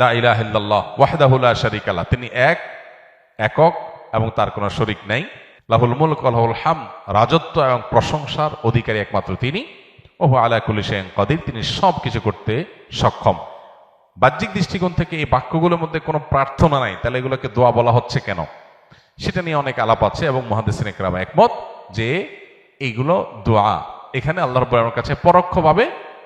লা ইলাহা ইল্লাল্লাহ, ওয়াহদাহু লা তিনি এক, একক, এবং তার কোনো শরিক নাই। লাহুল মুলক লাহুল হাম রাজত্ব এবং প্রশংসার অধিকারী একমাত্র তিনি। ওহু আলা কুল্লি শাইইন কাদির, তিনি সব কিছু করতে সক্ষম। বাহ্যিক দৃষ্টিকোণ থেকে এই বাক্যগুলোর মধ্যে কোনো প্রার্থনা নাই, তাহলে এগুলোকে দোয়া বলা হচ্ছে কেন? সেটা নিয়ে অনেক আলাপ আছে এবং মহাদেসিন একরাম একমত যে এইগুলো দোয়া। এখানে আল্লাহ রব্বুল কাছে পরোক্ষভাবে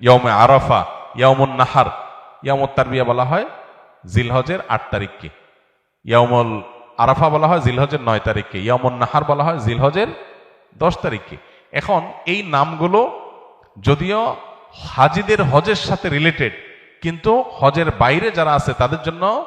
ইয়মে আরাফা ইয়মুন নাহার ইয়মত তারবিয়া বলা হয় জিলহজের আট তারিখকে। ইয়মল আরাফা বলা হয় জিলহজের নয় তারিখকে। ইয়মন নাহার বলা হয় জিলহজের দশ তারিখকে। এখন এই নামগুলো যদিও হাজিদের হজের সাথে রিলেটেড কিন্তু হজের বাইরে যারা আছে তাদের জন্য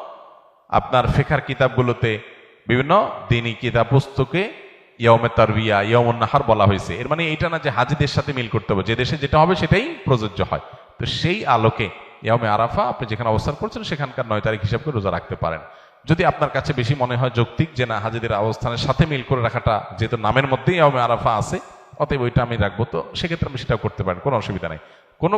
আপনার ফেখার কিতাবগুলোতে বিভিন্ন দিনী কিতাব পুস্তকে ইয়মে তারবিয়া ইয়মন নাহার বলা হয়েছে। এর মানে এটা না যে হাজিদের সাথে মিল করতে হবে। যে দেশে যেটা হবে সেটাই প্রযোজ্য হয়। তো সেই আলোকে ইয়মে আরাফা আপনি যেখানে অবস্থান করছেন, সেখানকার নয় তারিখ হিসাব রোজা রাখতে পারেন। যদি আপনার কাছে বেশি মনে হয় যৌক্তিক যে না, হাজিদের অবস্থানের সাথে মিল করে রাখাটা যেহেতু নামের মধ্যেই ইয়মে আরাফা আছে, অতএব ওইটা আমি রাখব। তো সেক্ষেত্রে আমি সেটা করতে পারেন, কোনো অসুবিধা নেই। কোনো